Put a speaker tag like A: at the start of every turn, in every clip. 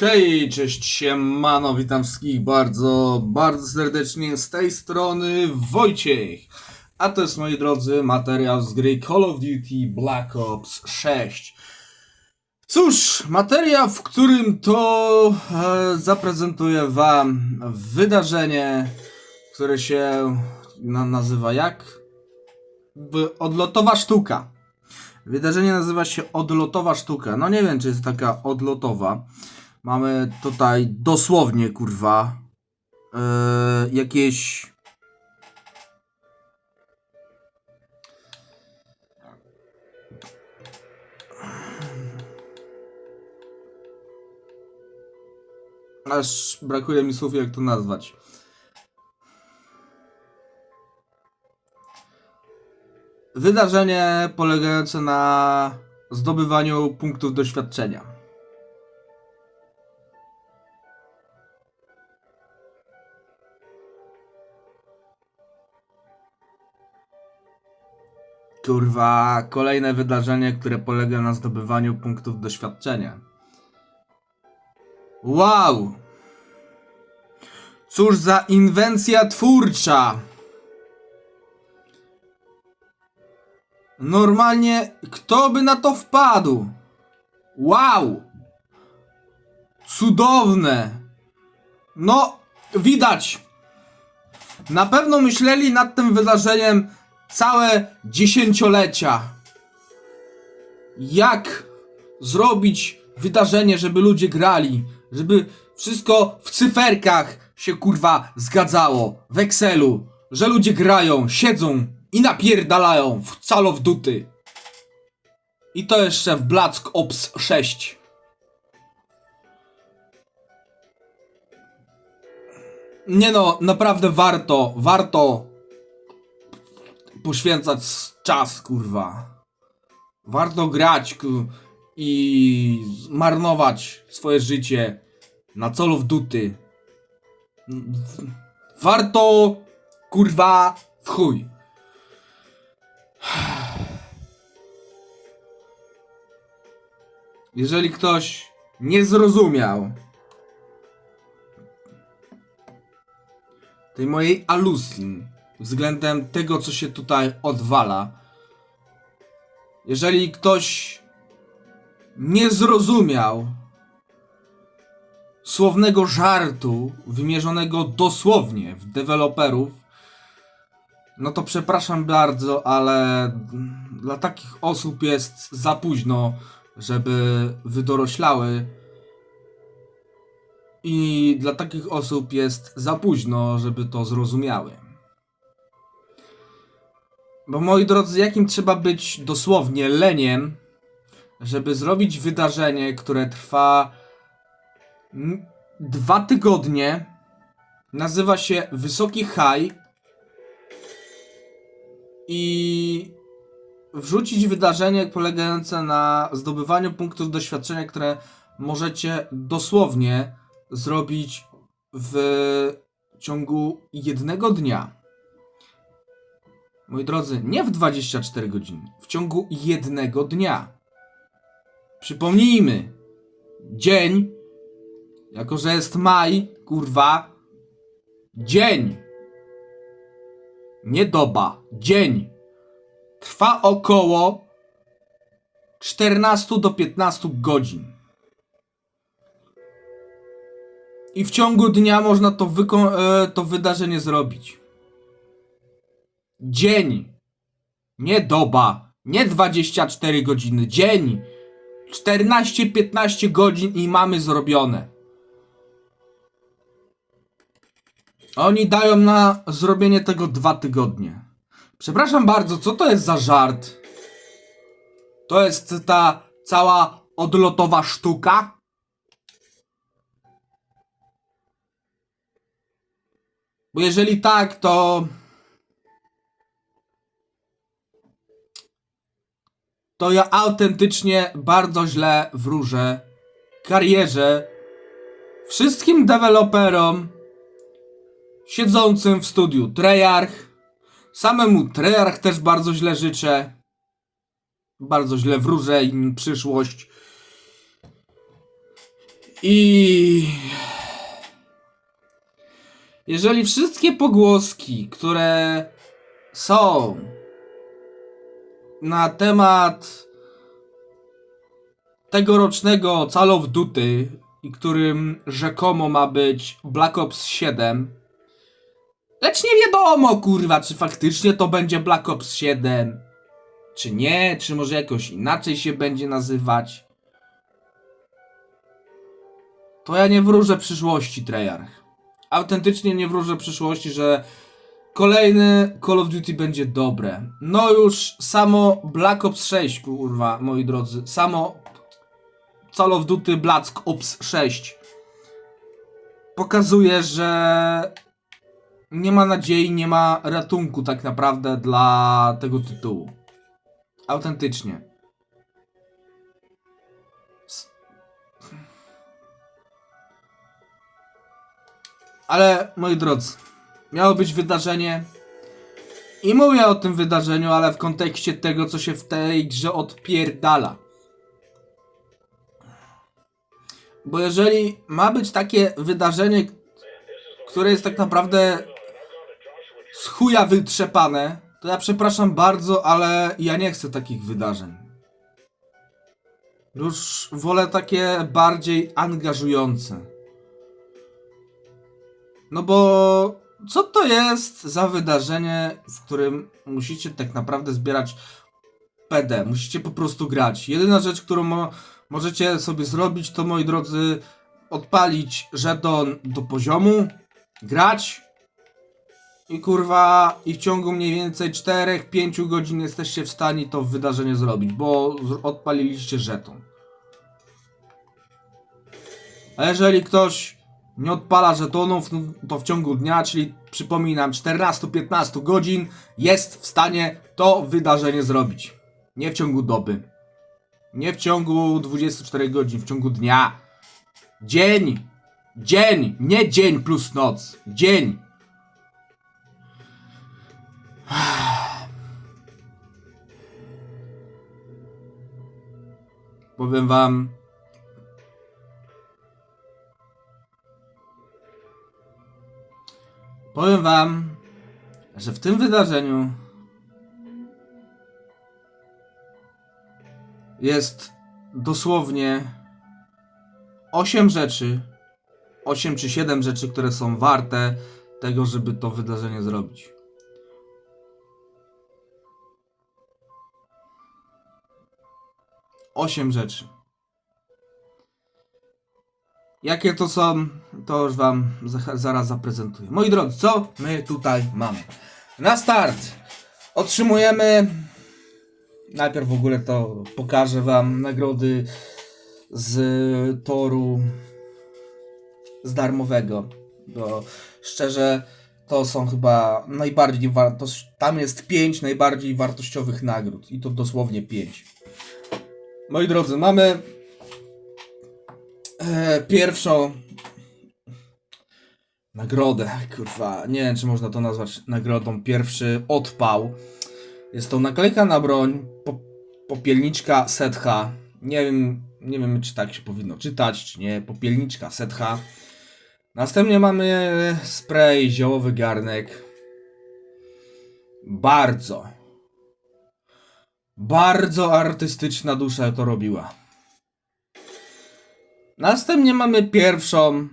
A: Hej, cześć siemano, witam wszystkich bardzo, bardzo serdecznie z tej strony Wojciech. A to jest, moi drodzy, materiał z gry Call of Duty Black Ops 6. Cóż, materiał, w którym to e, zaprezentuję wam wydarzenie, które się na, nazywa jak? Odlotowa sztuka. Wydarzenie nazywa się Odlotowa sztuka. No nie wiem, czy jest taka odlotowa. Mamy tutaj dosłownie, kurwa, yy, jakieś. Aż brakuje mi słów, jak to nazwać. Wydarzenie polegające na zdobywaniu punktów doświadczenia. Kurwa, kolejne wydarzenie, które polega na zdobywaniu punktów doświadczenia. Wow! Cóż za inwencja twórcza! Normalnie, kto by na to wpadł? Wow! Cudowne! No, widać! Na pewno myśleli nad tym wydarzeniem całe dziesięciolecia. Jak zrobić wydarzenie, żeby ludzie grali, żeby wszystko w cyferkach się kurwa zgadzało, w Excelu, że ludzie grają, siedzą i napierdalają w calo w duty. I to jeszcze w Black Ops 6. Nie no, naprawdę warto, warto poświęcać czas, kurwa. Warto grać i marnować swoje życie na of Duty. Warto, kurwa, w chuj. Jeżeli ktoś nie zrozumiał tej mojej alusji względem tego, co się tutaj odwala. Jeżeli ktoś nie zrozumiał słownego żartu wymierzonego dosłownie w deweloperów, no to przepraszam bardzo, ale dla takich osób jest za późno, żeby wydoroślały. I dla takich osób jest za późno, żeby to zrozumiały. Bo moi drodzy, jakim trzeba być dosłownie leniem, żeby zrobić wydarzenie, które trwa dwa tygodnie, nazywa się Wysoki High i wrzucić wydarzenie polegające na zdobywaniu punktów doświadczenia, które możecie dosłownie zrobić w ciągu jednego dnia. Moi drodzy, nie w 24 godziny, w ciągu jednego dnia. Przypomnijmy, dzień, jako że jest maj, kurwa, dzień, nie doba, dzień, trwa około 14 do 15 godzin. I w ciągu dnia można to, e, to wydarzenie zrobić. Dzień. Nie doba. Nie 24 godziny. Dzień. 14-15 godzin i mamy zrobione. Oni dają na zrobienie tego dwa tygodnie. Przepraszam bardzo, co to jest za żart? To jest ta cała odlotowa sztuka? Bo jeżeli tak, to. To ja autentycznie bardzo źle wróżę karierze wszystkim deweloperom siedzącym w studiu Treyarch. Samemu Treyarch też bardzo źle życzę. Bardzo źle wróżę im przyszłość. I jeżeli wszystkie pogłoski, które są na temat tegorocznego Call of Duty, którym rzekomo ma być Black Ops 7, lecz nie wiadomo, kurwa, czy faktycznie to będzie Black Ops 7, czy nie, czy może jakoś inaczej się będzie nazywać. To ja nie wróżę przyszłości, Treyarch. Autentycznie nie wróżę przyszłości, że kolejny Call of Duty będzie dobre. No już samo Black Ops 6, kurwa, moi drodzy. Samo Call of Duty Black Ops 6 pokazuje, że nie ma nadziei, nie ma ratunku tak naprawdę dla tego tytułu. Autentycznie. Ale moi drodzy, miało być wydarzenie. I mówię o tym wydarzeniu, ale w kontekście tego, co się w tej grze odpierdala. Bo jeżeli ma być takie wydarzenie, które jest tak naprawdę z chuja wytrzepane, to ja przepraszam bardzo, ale ja nie chcę takich wydarzeń. Już wolę takie bardziej angażujące. No bo co to jest za wydarzenie, w którym musicie tak naprawdę zbierać PD, musicie po prostu grać. Jedyna rzecz, którą mo możecie sobie zrobić, to moi drodzy, odpalić żeton do poziomu, grać i kurwa, i w ciągu mniej więcej 4-5 godzin jesteście w stanie to wydarzenie zrobić, bo odpaliliście żeton. A jeżeli ktoś nie odpala żetonów, no to w ciągu dnia, czyli przypominam 14-15 godzin, jest w stanie to wydarzenie zrobić. Nie w ciągu doby. Nie w ciągu 24 godzin, w ciągu dnia. Dzień! Dzień! Nie dzień plus noc. Dzień! Powiem wam. Powiem wam, że w tym wydarzeniu jest dosłownie 8 rzeczy, 8 czy 7 rzeczy, które są warte tego, żeby to wydarzenie zrobić. Osiem rzeczy. Jakie to są, to już Wam za- zaraz zaprezentuję. Moi drodzy, co my tutaj mamy? Na start otrzymujemy. Najpierw w ogóle to pokażę Wam nagrody z toru z darmowego. Bo szczerze, to są chyba najbardziej wartość. Tam jest pięć najbardziej wartościowych nagród. I to dosłownie pięć. Moi drodzy, mamy e, pierwszą nagrodę. Kurwa, nie wiem, czy można to nazwać nagrodą. Pierwszy odpał. Jest to naklejka na broń, po, popielniczka Setha. Nie wiem, nie wiem, czy tak się powinno czytać, czy nie. Popielniczka Setha. Następnie mamy spray ziołowy garnek. Bardzo, bardzo artystyczna dusza to robiła. Następnie mamy pierwszą,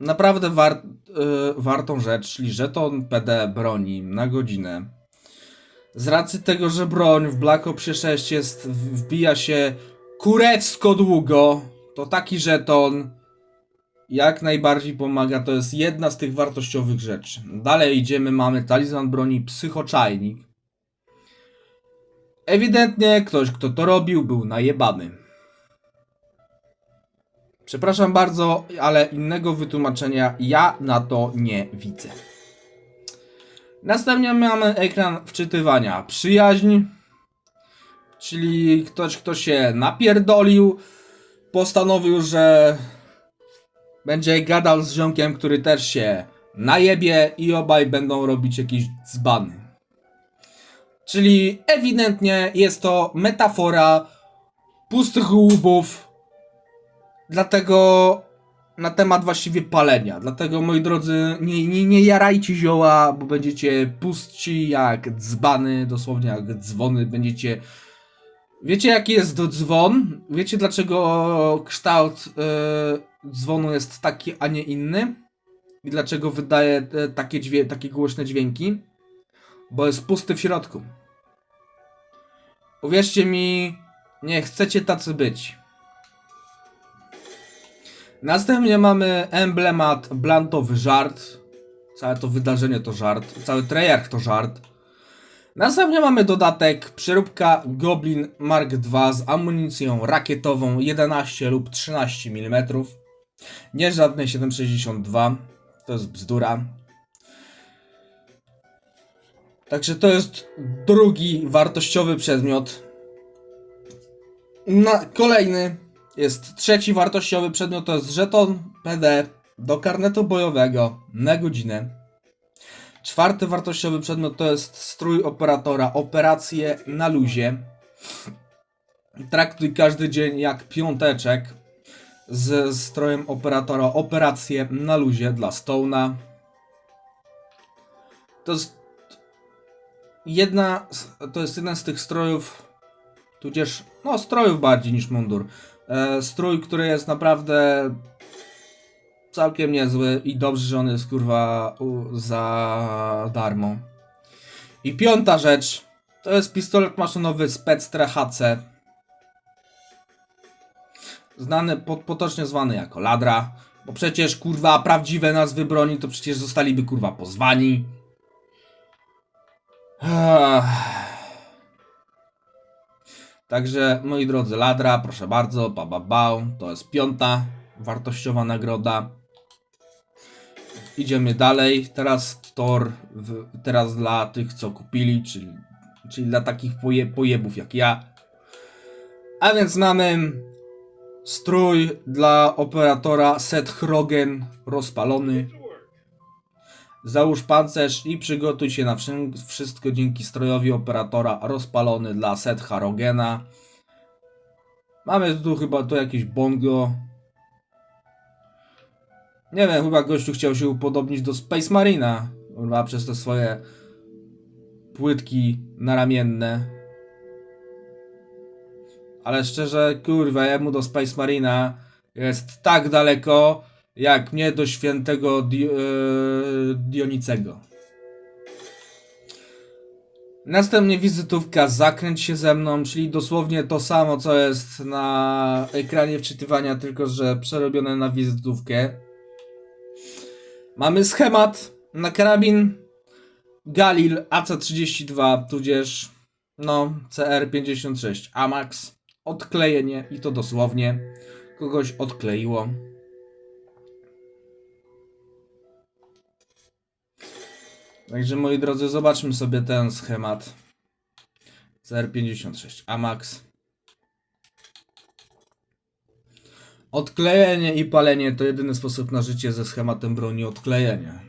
A: naprawdę war, y, wartą rzecz, czyli żeton PD broni na godzinę. Z racji tego, że broń w Black Opsie 6 jest, wbija się kurewsko długo, to taki żeton jak najbardziej pomaga. To jest jedna z tych wartościowych rzeczy. Dalej idziemy, mamy talizman broni psychoczajnik. Ewidentnie ktoś, kto to robił, był najebany. Przepraszam bardzo, ale innego wytłumaczenia ja na to nie widzę. Następnie mamy ekran wczytywania. Przyjaźń, czyli ktoś, kto się napierdolił, postanowił, że będzie gadał z ziomkiem, który też się najebie i obaj będą robić jakieś dzbany. Czyli ewidentnie jest to metafora pustych łubów Dlatego na temat właściwie palenia. Dlatego moi drodzy, nie, nie, nie jarajcie zioła, bo będziecie pustci jak dzbany, dosłownie jak dzwony. Będziecie. Wiecie jaki jest do dzwon? Wiecie dlaczego kształt e, dzwonu jest taki, a nie inny? I dlaczego wydaje e, takie, dźwię- takie głośne dźwięki? Bo jest pusty w środku. Uwierzcie mi, nie chcecie tacy być. Następnie mamy emblemat Blantowy żart. Całe to wydarzenie to żart. Cały Treyarch to żart. Następnie mamy dodatek przeróbka Goblin Mark II z amunicją rakietową 11 lub 13 mm. Nie żadne 7,62. To jest bzdura. Także to jest drugi wartościowy przedmiot. Na, kolejny jest trzeci wartościowy przedmiot, to jest żeton PD do karnetu bojowego na godzinę. Czwarty wartościowy przedmiot to jest strój operatora, operacje na luzie. Traktuj każdy dzień jak piąteczek z strojem operatora, operacje na luzie dla Stone'a. To jest jedna, to jest jeden z tych strojów, tudzież, no strojów bardziej niż mundur. E, strój, który jest naprawdę całkiem niezły i dobrze, że on jest kurwa za darmo. I piąta rzecz, to jest pistolet maszynowy Spectre HC. Znany, po, potocznie zwany jako Ladra. Bo przecież kurwa prawdziwe nazwy broni to przecież zostaliby kurwa pozwani. Ech. Także, moi drodzy, Ladra, proszę bardzo, ba, ba, bał, to jest piąta wartościowa nagroda. Idziemy dalej. Teraz Tor, w, teraz dla tych, co kupili, czyli, czyli dla takich poje, pojebów jak ja. A więc mamy strój dla operatora Seth Rogen rozpalony. Załóż pancerz i przygotuj się na wszy- wszystko dzięki strojowi operatora rozpalony dla Setha Rogena. Mamy tu chyba to jakieś bongo. Nie wiem, chyba gościu chciał się upodobnić do Space Marina. Kurwa, przez te swoje płytki naramienne. Ale szczerze, kurwa, jemu do Space Marina jest tak daleko, jak mnie do świętego Di- e, Dionicego. Następnie wizytówka Zakręć się ze mną, czyli dosłownie to samo, co jest na ekranie wczytywania, tylko że przerobione na wizytówkę. Mamy schemat na karabin Galil AC32, tudzież no CR56 AMAX. Odklejenie i to dosłownie. Kogoś odkleiło. Także moi drodzy, zobaczmy sobie ten schemat. CR56 AMAX. Odklejenie i palenie to jedyny sposób na życie ze schematem broni odklejenia.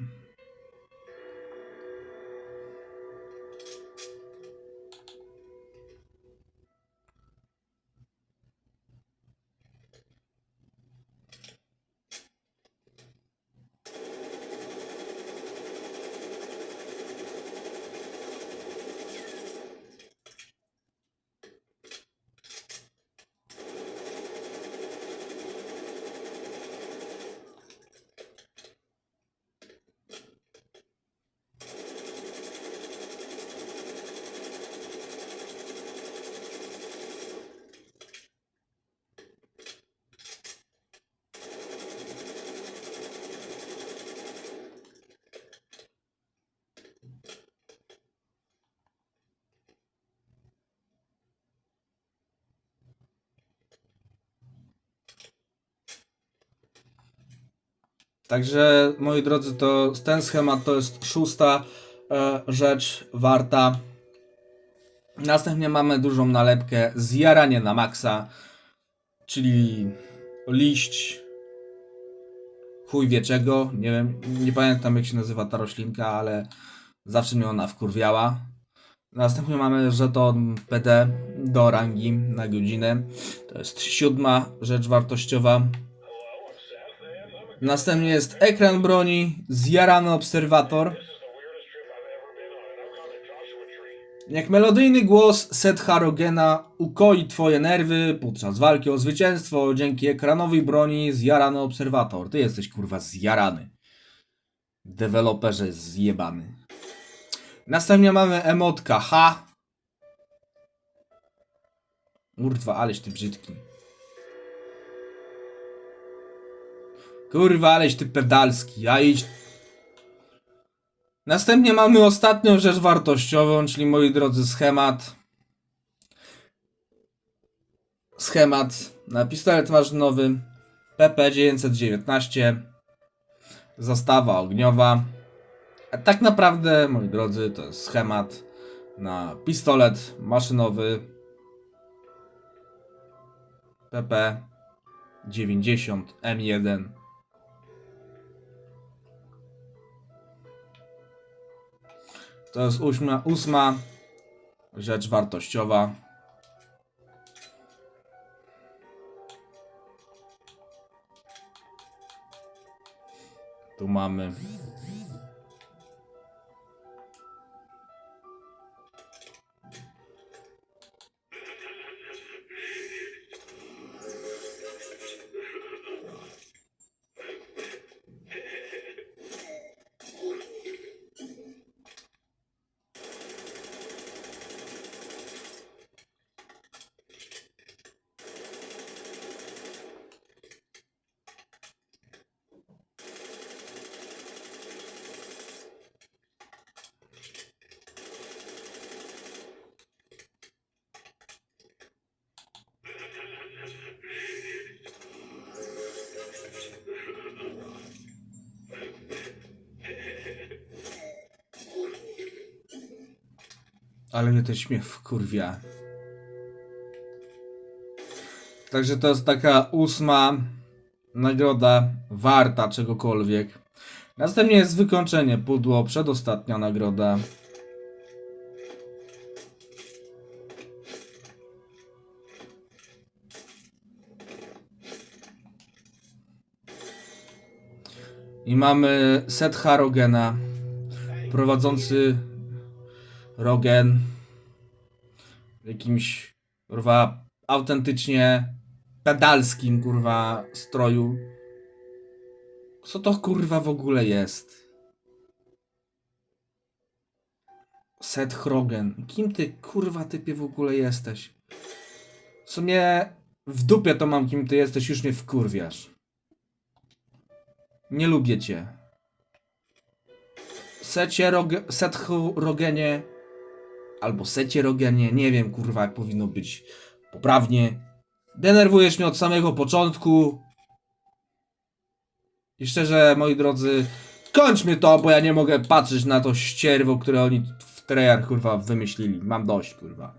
A: Także moi drodzy, to ten schemat to jest szósta e, rzecz warta. Następnie mamy dużą nalepkę zjaranie na maksa, czyli liść chuj wie czego, nie wiem, nie pamiętam jak się nazywa ta roślinka, ale zawsze mnie ona wkurwiała. Następnie mamy żeton PD do rangi na godzinę. To jest siódma rzecz wartościowa. Następnie jest ekran broni, zjarany obserwator. Jak melodyjny głos Seth Harogena ukoi twoje nerwy podczas walki o zwycięstwo dzięki ekranowej broni zjarany obserwator. Ty jesteś kurwa zjarany. Deweloperze zjebany. Następnie mamy emotka H. Kurwa, aleś ty brzydki. Kurwa, aleś ty pedalski, a idź... Następnie mamy ostatnią rzecz wartościową, czyli moi drodzy schemat. Schemat na pistolet maszynowy PP919 zastawa ogniowa. A tak naprawdę, moi drodzy, to jest schemat na pistolet maszynowy PP90M1 To jest ósma, ósma rzecz wartościowa. Tu mamy. Ale mnie to śmiech wkurwia. Także to jest taka ósma nagroda warta czegokolwiek. Następnie jest wykończenie pudło, przedostatnia nagroda. I mamy set Harogena, prowadzący Rogen jakimś kurwa autentycznie pedalskim kurwa stroju. Co to kurwa w ogóle jest? Seth Rogen. Kim ty kurwa typie w ogóle jesteś? W sumie w dupie to mam kim ty jesteś, już mnie wkurwiasz. Nie lubię cię. Secie Roge, Sethu Rogenie albo Secie Rogenie, nie wiem kurwa jak powinno być poprawnie. Denerwujesz mnie od samego początku. I szczerze, moi drodzy, kończmy to, bo ja nie mogę patrzeć na to ścierwo, które oni w Treyarch kurwa wymyślili. Mam dość kurwa.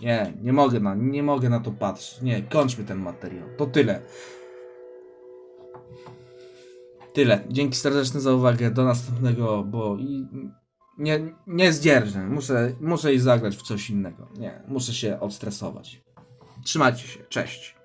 A: Nie, nie mogę na, nie mogę na to patrzeć. Nie, kończmy ten materiał. To tyle. Tyle. Dzięki serdeczne za uwagę. Do następnego, bo i nie, nie zdzierżę. Muszę, muszę iść zagrać w coś innego. Nie, muszę się odstresować. Trzymajcie się. Cześć.